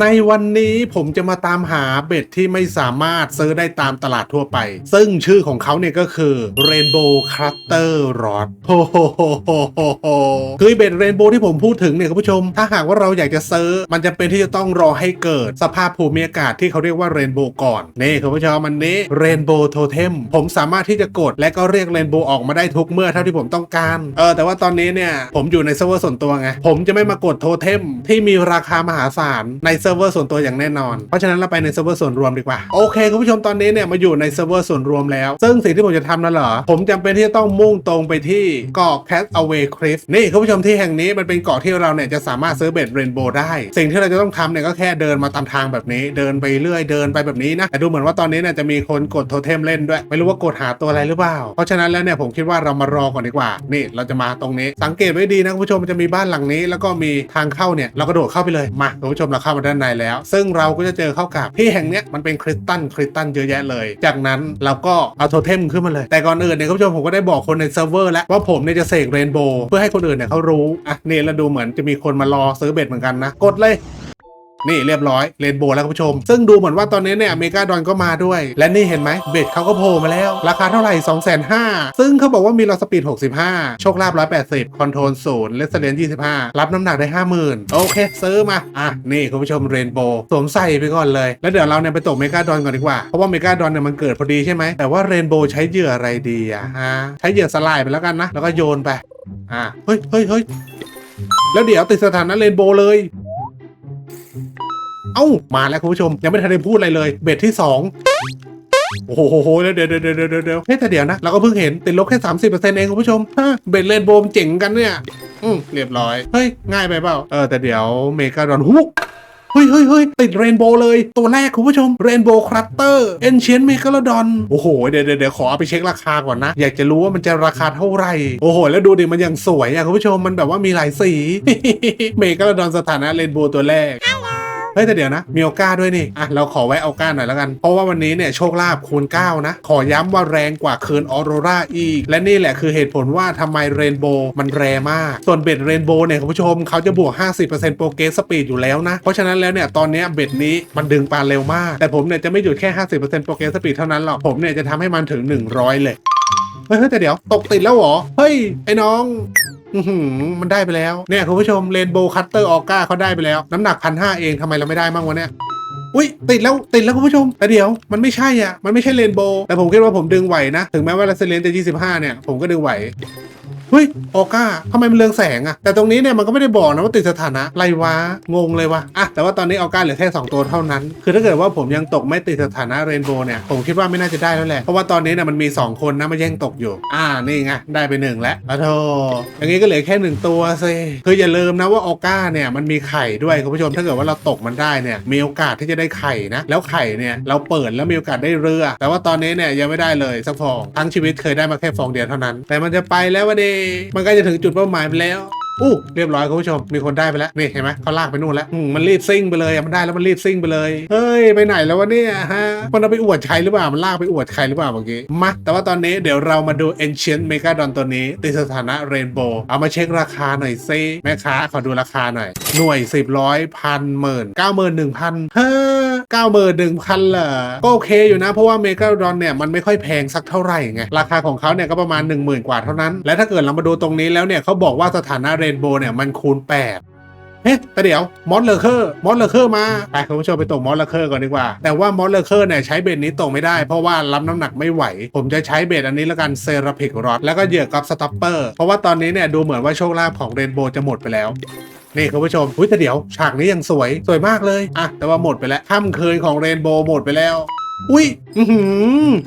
ในวันนี้ผมจะมาตามหาเบ็ดที่ไม่สามารถซื้อได้ตามตลาดทั่วไป ซึ่งชื่อของเขาเนี่ยก็คือ Rainbow Cluster Rod โฮโฮโฮโฮโฮคือเบ็ดเรนโบว์ที่ผมพูดถึงเนี่ยคุณผู้ชม ถ้าหากว่าเราอยากจะซื้อ มันจะเป็นที่จะต้องรอให้เกิดสภาพภูมิอากาศที่เขาเรียกว่าเรนโบ์ก่อน นี่คุณผู้ชมมันนี้เรนโบว์โทเทมผมสามารถที่จะกดและก็เรียกเรนโบว์ออกมาได้ทุกเมื่อเท่าที่ผมต้องการ เออแต่ว่าตอนนี้เนี่ยผมอยู่ในเซิร์ฟเวอร์ส่วนตัวไง ผมจะไม่มากดโทเทมที่มีราคามหาศาลในเซิร์ฟเวอร์ส่วนตัวอย่างแน่นอน เพราะฉะนั้นเราไปในเซิร์ฟเวอร์ส่วนรวมดีกว่า โอเคคุณผู้ชมตอนนี้เนี่ยมาอยู่ในเซิร์ฟเวอร์ส่วนรวมแล้ว ซึ่งสิ่งที่ผมจะทำนั่นเหรอ ผมจำเป็นที่จะต้องมุ่งตรงไปที่เกาะ Cat Away Cliff นี่คุณผู้ชมที่แห่งนี้มันเป็นเกาะที่เราเนี่ยจะสามารถซื้อเบ็ดเรนโบว์ได้ สิ่งที่เราจะต้องทำเนี่ยก็แค่เดินมาตามทางแบบนี้ เดินไปเรื่อยเดินไปแบบนี้นะแต่ดูเหมือนว่าตอนนี้เนี่ยจะมีคนกดโทเทมเล่นด้วย ไม่รู้ว่ากดหาตัวอะไรหรือเปล่า เพราะฉะนั้นแล้วเนี่ยผมคิดว่าเรามารอก่อนดีกว่า นี่เราจะมาตรงนี้ สังเกตไว้ดีนะคุณผู้ชมมันจะมีบ้านหลังนี้ แล้วก็มีทางเข้าเนี่ยเรากระโดดเข้าไปเลยมาคุณผู้ชมเราเข้ามาด้านในแล้ว ซึ่งเราก็จะเจอเข้ากับที่แห่งเนี้ยมันเป็นคริสตัลคริสตัลเยอะแยะเลย จากนั้นเราก็เอาโทเทมขึ้นมาเลย แต่ก่อนอื่นเนี่ยคุณผู้ชมผมก็ได้บอกคนในเซิร์ฟเวอร์แล้วว่าผมเนี่ยจะเสกเรนโบว์เพื่อให้คนอื่นเนี่ยเขารู้อะนี่เราดูเหมือนจะมีคนมารอซื้อเบ็ดเหมือนกันนะกดเลย นี่เรียบร้อยเรนโบว์แล้วคุณผู้ชม ซึ่งดูเหมือนว่าตอนนี้เนี่ยอเมริกาดอนก็มาด้วย และนี่เห็นไหมเบ็ดเขาก็โผล่มาแล้ว ราคาเท่าไหร่ 2 5 0 0 0ซึ่งเขาบอกว่ามีลอสปีด 65 โชคลาภ180 คอนโทรลศูนย์เลสเลน25 รับน้ำหนักได้ 50,000 โอเค ซื้อมา อะ นี่คุณผู้ชมเรนโบว์สวมใส่ไปก่อนเลย แล้วเดี๋ยวเราเนี่ยไปตกเมกาดอนก่อนดีกว่า เพราะว่าเมกาดอนเนี่ยมันเกิดพอดีใช่ไหมแต่ว่าเรนโบว์ใช้เหยื่ออะไรดีอะฮะใช้เหยื่อสลายไปแล้วกันนะแล้วก็โยนไปอะเฮ้ยเฮ้ยเฮ้ยแล้วเดี๋ยวติดสถานะเรนโบว์เลย เอ้า มาแล้วคุณผู้ชม ยังไม่ทันได้พูดอะไรเลย เบ็ดที่ 2โอ้โหเดี๋ยวเดี๋ยวเดี๋ยวเดี๋ยวเฮ้แต่เดี๋ยวนะ เราก็เพิ่งเห็นติดลบแค่ 30%เองคุณผู้ชมฮะเบ็ดเลนโบมเจ๋งกันเนี่ย อืมเรียบร้อย เฮ้ย ง่ายไปเปล่า เออ แต่เดี๋ยวเมกาดอนฮุกเฮ้ยเฮ้ยเฮ้ยติดเรนโบว์เลย ตัวแรกคุณผู้ชมเรนโบว์ครัตเตอร์เอนเชียนเมกาลดอนโอ้โห เดี๋ยวเดี๋ยวขอเอาไปเช็คราคาก่อนนะ อยากจะรู้ว่ามันจะราคาเท่าไหร่ โอ้โห แล้วดูดิ มันยังสวยอะคุณผู้ชมมันแบบว่ามีหลายสี เมกาลดอนสถานะเรนโบว์ตัวแรก เฮ้ยแต่เดี๋ยวนะ มีโอก้าด้วยนี่ อะ เราขอไว้โอก้าหน่อยแล้วกัน เพราะว่าวันนี้เนี่ยโชคลาภคูณ9นะ ขอย้ำว่าแรงกว่าเคืนออโรราอีก และนี่แหละคือเหตุผลว่าทำไมเรนโบว์มันแรงมาก ส่วนเบ็ดเรนโบว์เนี่ยคุณผู้ชมเขาจะบวก 50%โปรเกสสปีดอยู่แล้วนะ เพราะฉะนั้นแล้วเนี่ยตอนนี้เบ็ดนี้มันดึงปลาเร็วมาก แต่ผมเนี่ยจะไม่หยุดแค่ 50%โปรเกสสปีดเท่านั้นหรอก ผมเนี่ยจะทำให้มันถึง 100 เลย เฮ้ยเฮ้แต่เดี๋ยวตกติดแล้วเหรอ เฮ้ยไอ้น้อง มันได้ไปแล้ว เนี่ยคุณผู้ชมเรนโบว์คัตเตอร์ออก้าเขาได้ไปแล้ว น้ำหนักพันห้าเองทำไมเราไม่ได้มั่งวะเนี่ยอุ้ยติดแล้วติดแล้วคุณผู้ชม แต่เดี๋ยวมันไม่ใช่อะ มันไม่ใช่เรนโบว์แต่ผมคิดว่าผมดึงไหวนะ ถึงแม้ว่าลาเซเลนจะ25 เนี่ย ผมก็ดึงไหว ฮ้ยออก้าทำไมมันเรืองแสงอะแต่ตรงนี้เนี่ยมันก็ไม่ได้บอกนะว่าติดสถานะไรวะงงเลยวะอะแต่ว่าตอนนี้ออก้าเหลือแค่2ตัวเท่านั้น คือถ้าเกิดว่าผมยังตกไม่ติดสถานะเรนโบว์เนี่ยผมคิดว่าไม่น่าจะได้แล้วแหละเพราะว่าตอนนี้เนี่ยมันมี 2 คนนะมาแย่งตกอยู่ อ่านี่ไงได้ไปหนึ่งแล้วอะโธอย่างงี้ก็เหลือแค่หนึ่งตัวสิคืออย่าลืมนะว่าออก้าเนี่ยมันมีไข่ด้วยคุณผู้ชมถ้าเกิดว่าเราตกมันได้เนี่ยมีโอกาสที่จะได้ไข่นะแล้วไข่เนี่ยเราเปิดแล้วมีโอกาสได้เรือ แต่ว่าตอนนี้เนี่ยยังไม่ได้เลยสักฟองทั้งชีวิตเคยได้มาแค่ฟองเดียวเท่านั้น แต่มันจะไปแล้ววะเดมันก็จะถึงจุดเป้าหมายไปแล้วอู้เรียบร้อยคุณผู้ชมมีคนได้ไปแล้วนี่เห็นไหมเขาลากไปนู่นแล้วมมันรีบซิ่งไปเลยมันได้แล้วมันรีบซิ่งไปเลยเฮ้ยไปไหนแล้ววะเนี่ยฮะมันเอาไปอวดใครหรือเปล่ามันลากไปอวดใครหรือเปล่าเมื่อกี้มาแต่ว่าตอนนี้เดี๋ยวเรามาดู Ancient Megadon ตัวนี้ติดสถานะ Rainbow เอามาเช็คราคาหน่อยซิแม่ค้าขอดูราคาหน่อย หน่วยสิบร้อยพันหมื่นเก้าหมื่นหนึ่งพันเฮ้อ เก้าหมื่นหนึ่งพันเหรอก็โอเคอยู่นะ เพราะว่า Megadon เนี่ยมันไม่ค่อยแพงสักเท่าไหร่ไง ราคาของเขาเนี่ยก็ประมาณ 1 0,000 กว่าเท่านั้น และถ้าเกิดเรามาดูตรงนี้แล้วเนี่ยเขาบอกว่าสถานะ Rainbow เนี่ยมันคูณ 8เฮ้ยแต่เดี๋ยวมอสเลอร์เคอร์มอสเลอร์เคอร์มา ไปคุณผู้ชมไปตกมอสเลอร์เคอร์ก่อนดีกว่า แต่ว่ามอสเลอร์เคอร์เนี่ยใช้เบ็ดนี้ตกไม่ได้ เพราะว่ารับน้ำหนักไม่ไหว ผมจะใช้เบ็ดอันนี้แล้วกันเซราพิกรอดแล้วก็เหยื่อกับสต็อปเปอร์ เพราะว่าตอนนี้เนี่ยดูเหมือนว่าโชคลาภของเรนโบว์จะหมดไปแล้ว นี่คุณผู้ชมอุ้ยแต่เดี๋ยวฉากนี้ยังสวยสวยมากเลยอะแต่ว่าหมดไปแล้วค่ำคืนของเรนโบว์หมดไปแล้วอุ้ย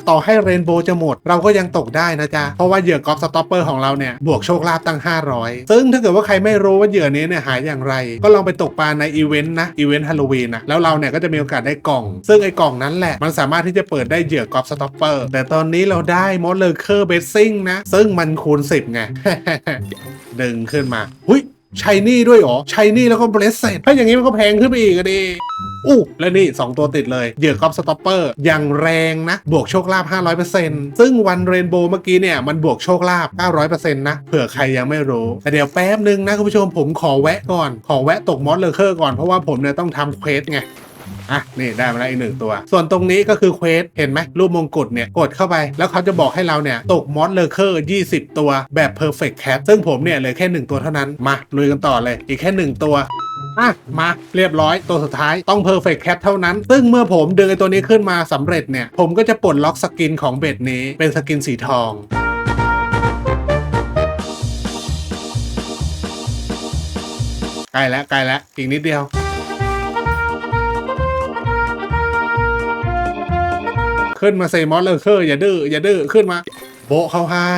ต่อให้เรนโบว์จะหมด เราก็ยังตกได้นะจ๊ะ เพราะว่าเหยื่อกอล์ฟสต็อปเปอร์ของเราเนี่ย บวกโชคลาภตั้ง 500 ซึ่งถ้าเกิดว่าใครไม่รู้ว่าเหยื่อนี้เนี่ยหายอย่างไร ก็ลองไปตกปลาในอีเวนต์นะ อีเวนต์ฮาโลวีนนะ แล้วเราเนี่ยก็จะมีโอกาสได้กล่อง ซึ่งไอ้กล่องนั้นแหละ มันสามารถที่จะเปิดได้เหยื่อกอล์ฟสต็อปเปอร์ แต่ตอนนี้เราได้มอสเลอร์เคอร์เบสซิ่งนะ ซึ่งมันคูณ 10ไงดึงขึ้นมาหุ้ย ชัยนี่ด้วยหรอชัยนี่แล้วก็เบรสเซตถ้าอย่างนี้มันก็แพงขึ้นไปอีกอะดิอู้และนี่ 2 ตัวติดเลย เหยื่อกอล์ฟสต็อปเปอร์อย่างแรงนะ บวกโชคลาภ500%ซึ่งวันเรนโบว์เมื่อกี้เนี่ย มันบวกโชคลาภ900%นะ เผื่อใครยังไม่รู้ แต่เดี๋ยวแป๊บนึงนะคุณผู้ชมผมขอแวะก่อน ขอแวะตกมอสเลอเคอร์ก่อนเพราะว่าผมเนี่ยต้องทำเควสไง อะนี่ได้มาแล้วอีกหนึ่งตัว ส่วนตรงนี้ก็คือเควสเห็นไหมรูปมงกุฎเนี่ยกดเข้าไป แล้วเขาจะบอกให้เราเนี่ยตกมอสเลอร์เคอร์20 ตัวแบบ perfect cat ซึ่งผมเนี่ยเหลือแค่ 1 ตัวเท่านั้นมาลุยกันต่อเลยอีกแค่ 1 ตัวอะมาเรียบร้อยตัวสุดท้ายต้อง perfect cat เท่านั้น ซึ่งเมื่อผมดึงไอตัวนี้ขึ้นมาสำเร็จเนี่ย ผมก็จะปลดล็อกสกินของเบ็ดนี้เป็นสกินสีทองใกล้แล้วใกล้แล้วอีกนิดเดียว ขึ้นมาเซมอสเลอร์เคอร์อย่าดื้ออย่าดื้อขึ้นมา โบะเข้าให้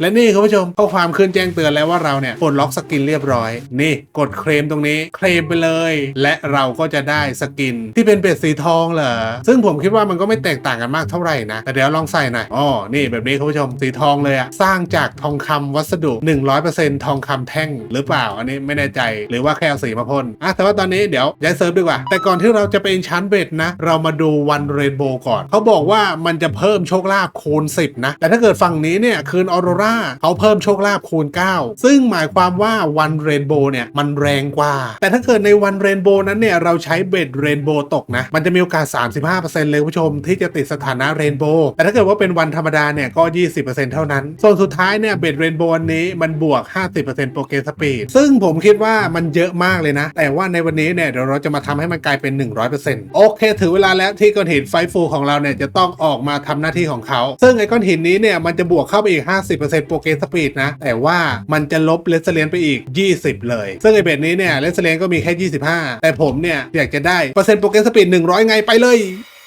และนี่คุณผู้ชมข้อความขึ้นแจ้งเตือนแล้วว่าเราเนี่ยปลดล็อกสกินเรียบร้อย นี่กดเคลมตรงนี้เคลมไปเลย และเราก็จะได้สกินที่เป็นเป็ดสีทองเหรอซึ่งผมคิดว่ามันก็ไม่แตกต่างกันมากเท่าไหร่นะ แต่เดี๋ยวลองใส่หน่อยอ๋อนี่แบบนี้คุณผู้ชมสีทองเลยอะสร้างจากทองคำวัสดุ 100%ทองคำแท่งหรือเปล่าอันนี้ไม่แน่ใจหรือว่าแค่เอาสีมาพ่นอะแต่ว่าตอนนี้เดี๋ยวย้ายเซิร์ฟดีกว่า แต่ก่อนที่เราจะเป็นชั้นเบ็ดนะ เรามาดูวันเรนโบว์ก่อน เขาบอกว่ามันจะเพิ่มโชคลาภคูณ10นะแต่ถ้าเกิดฝั่งนี้เนี่ยคืนออโรราเขาเพิ่มโชคลาภคูณ 9 ซึ่งหมายความว่าวันเรนโบว์เนี่ยมันแรงกว่า แต่ถ้าเกิดในวันเรนโบว์นั้นเนี่ยเราใช้เบ็ดเรนโบว์ตกนะมันจะมีโอกาส 35%เลยคุณผู้ชมที่จะติดสถานะเรนโบว์แต่ถ้าเกิดว่าเป็นวันธรรมดาเนี่ยก็ 20%เท่านั้น ส่วนสุดท้ายเนี่ยเบ็ดเรนโบว์อันนี้มันบวก 50%โปรเกรสปีดซึ่งผมคิดว่ามันเยอะมากเลยนะ แต่ว่าในวันนี้เนี่ยเดี๋ยวเราจะมาทำให้มันกลายเป็น 100%โอเคถือเวลาแล้วที่ก้อนหินไฟฟูของเราเนี่ยจะต้องออกมาทำหน้าที่ของเขา ซึ่งไอ้ก้อนหินนี้เนี่ยมันจะบวกเข้าไปอีก 50%โปรเกรสสปีดนะ แต่ว่ามันจะลบเลสเลียนไปอีก 20 เลย ซึ่งไอเบ็ดนี้เนี่ยเลสเลียนก็มีแค่ 25 แต่ผมเนี่ยอยากจะได้เปอร์เซ็นต์โปรเกรสสปีด100 ไงไปเลย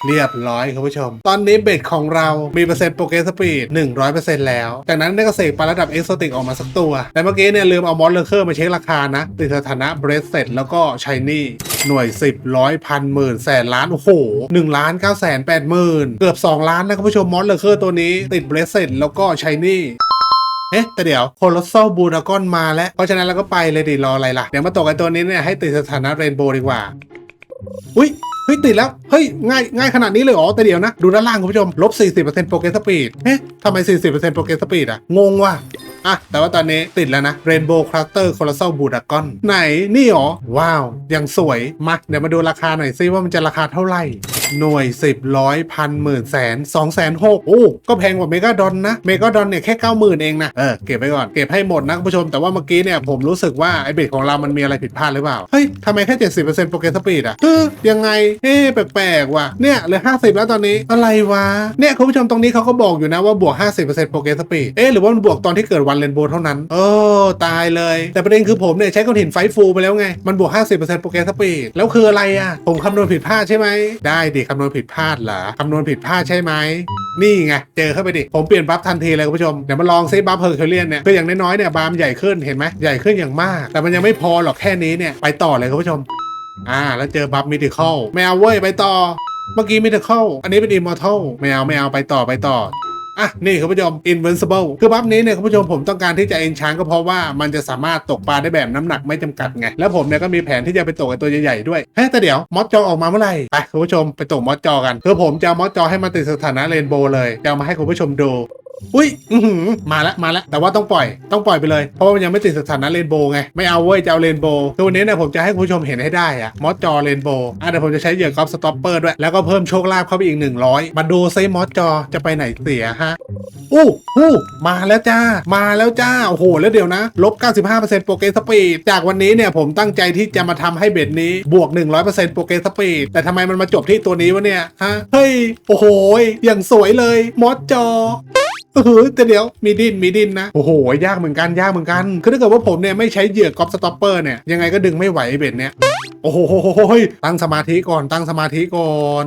เรียบร้อยคุณผู้ชม ตอนนี้เบ็ดของเรามีเปอร์เซ็นต์โปรเกรสสปีด100%แล้ว จากนั้นได้ก็เสกปลาระดับเอ็กโซติกออกมาสักตัว แต่เมื่อกี้เนี่ยลืมเอามอสเลอร์เคอร์มาเช็คราคานะติดสถานะเบรสเซตแล้วก็ชายนี่ หน่วย 10ร้อยพันหมื่นแสนล้านโอ้โห1ล้าน9แสนแปดหมื่นเกือบ 2 ล้านนะคุณผู้ชมมอสเลอร์เคอร์ตัวนี้ติดเบรสเซตแล้วก็ชายนี่เอ๊ะแต่เดี๋ยวโคลอสโซบูดากอนมาแล้ว เพราะฉะนั้นเราก็ไปเลยดิรออะไรล่ะ เดี๋ยวมาตกไอตัวนี้เนี่ยให้ติดสถานะเรนโบว์ดีกว่า อุ้ย เฮ้ยติดแล้ว เฮ้ยง่ายง่ายขนาดนี้เลยเหรอแต่เดี๋ยวนะ ดูด้านล่างคุณผู้ชม ลบ 40%โปรเกรสสปีดเอ๊ะทำไม 40%โปรเกรสสปีดอะงงว่ะอะแต่ว่าตอนนี้ติดแล้วนะ Rainbow Cluster Colossal b u d a g o n ไหน นี่หรอ ว้าว ยังสวย มา เดี๋ยวมาดูราคาหน่อยซิว่ามันจะราคาเท่าไหร่ หน่วย 10ร้อยพันหมื่นแสนสองแสนหกโอ้ก็แพงกว่าเมกาดอนนะเมกาดอนเนี่ยแค่เก้าหมื่นเองนะเออเก็บไปก่อนเก็บให้หมดนะคุณผู้ชมแต่ว่าเมื่อกี้เนี่ยผมรู้สึกว่าไอเบ็ดของเรามันมีอะไรผิดพลาดหรือเปล่าเฮ้ยทำไมแค่70%โปรเกรสสปีดอะเออยังไงเอ๊ะแปลกๆว่ะเนี่ยเหลือ50แล้วตอนนี้อะไรวะเนี่ยคุณผู้ชมตรงนี้เขาก็บอกอยู่นะว่าบวก50%โปรเกรสสปีดเอ๊ะหรือว่ามันบวกตอนที่เกิดวันเรนโบว์เท่านั้นโอ้ตายเลย แต่ประเด็นคือผมเนี่ยใช้ก้อนหินไฟฟูไปแล้วไงมันบวก50%โปรเกรสสปีดแล้วคืออะไรอะผมคำนวณผิดพลาดใช่ไหมได้ดิคำนวณผิดพลาดเหรอคำนวณผิดพลาดใช่ไหมนี่ไงเจอเข้าไปดิ ผมเปลี่ยนบัฟทันทีเลยคุณผู้ชม เดี๋ยวมาลองเซฟบัฟเฮอร์คิเลียนเนี่ยคืออย่างน้อยๆเนี่ยบามใหญ่ขึ้นเห็นไหมใหญ่ขึ้นอย่างมาก แต่มันยังไม่พอหรอกแค่นี้เนี่ยไปต่อเลยคุณผู้ชม อ่า แล้วเจอบัฟมิติคอลไม่เอาเว้ยไปต่อ เมื่อกี้มิติคอลอันนี้เป็นอิมมอร์ทัลไม่เอาไม่เอาไปต่อไปต่อ อะนี่คุณผู้ชม invincible คือบัฟนี้เนี่ยคุณผู้ชมผมต้องการที่จะเอนชานก็เพราะว่ามันจะสามารถตกปลาได้แบบน้ำหนักไม่จำกัดไง แล้วผมเนี่ยก็มีแผนที่จะไปตกไอ้ตัวใหญ่ๆด้วยเฮ้ยแต่เดี๋ยวมอสจอออกมาเมื่อไหร่ไปคุณผู้ชมไปตกมอสจอกันคือผมจะเอามอสจอให้มันติดสถานะเรนโบว์เลยจะเอามาให้คุณผู้ชมดู อุ้ยอือหือมาแล้วมาแล้วแต่ว่าต้องปล่อยต้องปล่อยไปเลย เพราะว่ามันยังไม่ติดสถานะเรนโบว์ไง ไม่เอาเว้ยจะเอาเรนโบว์คือวันนี้เนี่ยผมจะให้คุณผู้ชมเห็นให้ได้อะมอสจอเรนโบว์อะเดี๋ยวผมจะใช้เหยื่อกอล์ฟสต็อปเปอร์ด้วย แล้วก็เพิ่มโชคลาภเข้าไปอีก 100 มาดูซิมอสจอจะไปไหนเสียฮะอู้อู้มาแล้วจ้า มาแล้วจ้า โอ้โห แล้วเดี๋ยวนะ ลบ 95%โปรเกรสสปีดจากวันนี้เนี่ยผมตั้งใจที่จะมาทำให้เบ็ดนี้บวก 100%โปรเกรสสปีดแต่ทำไมมันมาจบที่ตัวนี้วะเนี่ยฮะเฮ้ยโอ้โหอย่างสวยเลยมอสจอ เออแต่เดี๋ยวมีดินมีดินนะ โอ้โห ยากเหมือนกันยากเหมือนกัน คือถ้าเกิดว่าผมเนี่ยไม่ใช้เหยื่อกอล์ฟสต็อปเปอร์เนี่ยยังไงก็ดึงไม่ไหวเบ็ดเนี่ย โอ้โหตั้งสมาธิก่อนตั้งสมาธิก่อน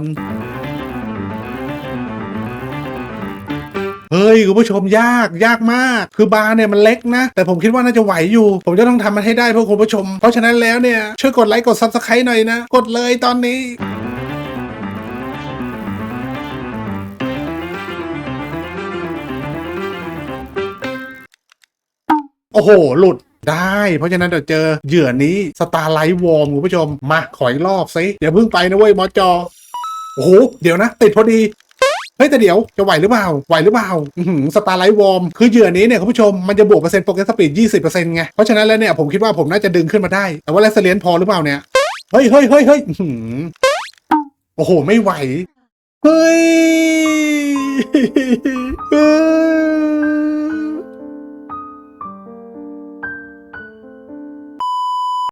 เฮ้ยคุณผู้ชมยากยากมาก คือบาร์เนี่ยมันเล็กนะ แต่ผมคิดว่าน่าจะไหวอยู่ ผมจะต้องทำมันให้ได้เพื่อคุณผู้ชม เพราะฉะนั้นแล้วเนี่ยช่วยกดไลค์กดซับสไครต์หน่อยนะ กดเลยตอนนี้ อ้โห หลุดได้ เพราะฉะนั้นเดี๋ยวเจอเหยื่อนี้สตาร์ไลท์วอร์มคุณผู้ชม มาขออีกรอบสิอย่าเพิ่งไปนะเว้ยมอจอ โอ้โห เดี๋ยวนะ ติดพอดีเฮ้ยแต่เดี๋ยวจะไหวหรือเปล่า ไหวหรือเปล่าสตาร์ไลท์วอร์มคือเหยื่อนี้เนี่ยคุณผู้ชมมันจะบวกเปอร์เซ็นต์โปรเกรสสปีด20%ไง เพราะฉะนั้นแล้วเนี่ยผมคิดว่าผมน่าจะดึงขึ้นมาได้ แต่ว่าแรสเลียนพอหรือเปล่าเนี่ย เฮ้ยเฮ้ยเฮ้ยเฮ้ยโอ้โห ไม่ไหว เฮ้ย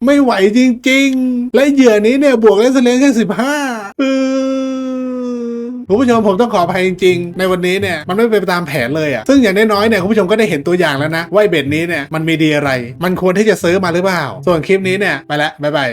ไม่ไหวจริง ๆ และเหยื่อนี้เนี่ยบวกเลสเลนแค่สิบห้าคุณผู้ชมผมต้องขออภัยจริงๆ ในวันนี้เนี่ยมันไม่เป็นไปตามแผนเลยอะ่ะซึ่งอย่างน้อยๆเนี่ยคุณผู้ชมก็ได้เห็นตัวอย่างแล้วนะว่าเบ็ดนี้เนี่ยมันมีดีอะไร มันควรที่จะซื้อมาหรือเปล่า ส่วนคลิปนี้เนี่ยไปละบ๊ายบาย